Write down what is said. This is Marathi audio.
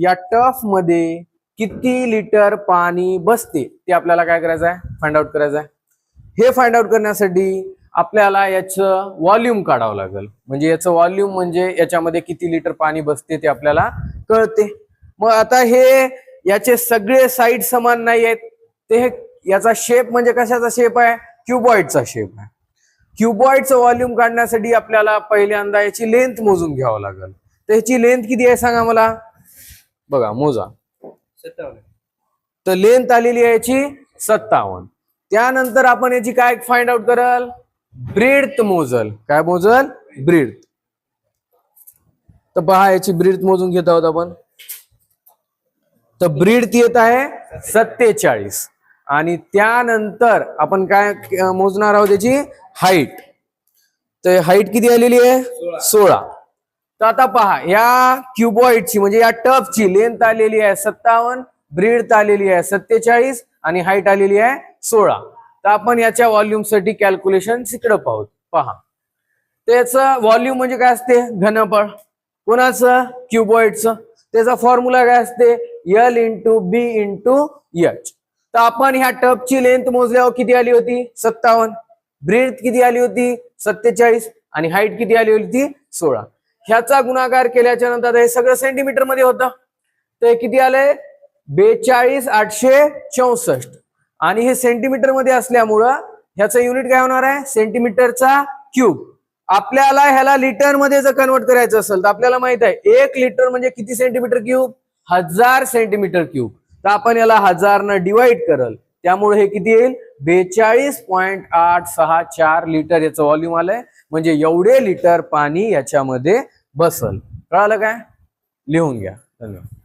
या टफमध्ये किती लिटर पाणी बसते ते आपल्याला काय करायचं आहे फाइंड आउट करायचं आहे हे फाइंड आउट करण्यासाठी आपल्याला याचं व्हॉल्यूम काढावं लागेल. म्हणजे याचं व्हॉल्यूम म्हणजे याच्यामध्ये किती लिटर पाणी बसते ते आपल्याला कळते. मग आता हे याचे सगळे साईड समान नाही आहेत. ते हे याचा शेप म्हणजे कशाचा शेप आहे? क्युबॉइडचा शेप आहे. क्युबॉइडचं व्हॉल्यूम काढण्यासाठी आपल्याला पहिल्यांदा याची लेंथ मोजून घ्यावं लागेल. तर ह्याची लेंथ किती आहे सांगा मला? बघा मोजा. तर लेंथ आलेली आहे याची सत्तावन्न. त्यानंतर आपण याची काय फाइंड आउट करल? ब्रेड मोजल. काय मोजल? ब्रेड तर पहा याची ब्रीड मोजून घेत आहोत आपण. तर ब्रीड येत आहे सत्तेचाळीस. आणि त्यानंतर आपण काय मोजणार आहोत त्याची हाईट तर हाईट किती आलेली आहे? सोळा. तर आता पहा या क्युबॉइडची म्हणजे या टफची लेंथ आलेली आहे सत्तावन्न ब्रीड आलेली आहे सत्तेचाळीस आणि हाईट आलेली आहे सोळा. तर आपण याच्या व्हॉल्यूमसाठी कॅल्क्युलेशन इकडं पाहू. पहा त्याचं व्हॉल्यूम म्हणजे काय असते? घनफळ. कोणाचं? क्युबॉइडचं. त्याचा फॉर्म्युला काय असते? L into B into H. तर आपण ह्या टपची लेंथ मोजल्यावर किती आली होती? सत्तावन्न. ब्रीड किती आली होती? सत्तेचाळीस. आणि हाईट किती आली होती? सोळा. ह्याचा गुणाकार केल्याच्यानंतर हे सगळं सेंटीमीटरमध्ये होतं. तर हे किती आलंय बेचाळीस आठशे चौसष्ट. आणि हे सेंटीमीटरमध्ये असल्यामुळं ह्याचं युनिट काय होणार आहे? सेंटीमीटरचा क्यूब आपल्याला ह्याला लिटरमध्ये जर कन्वर्ट करायचं असेल तर आपल्याला माहीत आहे एक लिटर म्हणजे किती सेंटीमीटर क्यूब हजार सेंटीमीटर क्यूब तर आपण याला हजारनं डिवाइड करल. त्यामुळे हे किती येईल? बेचाळीस पॉईंट आठ सहा चार लिटर याचं व्हॉल्यूम आलंय. म्हणजे एवढे लिटर पाणी याच्यामध्ये बसल. कळालं काय? लिहून घ्या. धन्यवाद.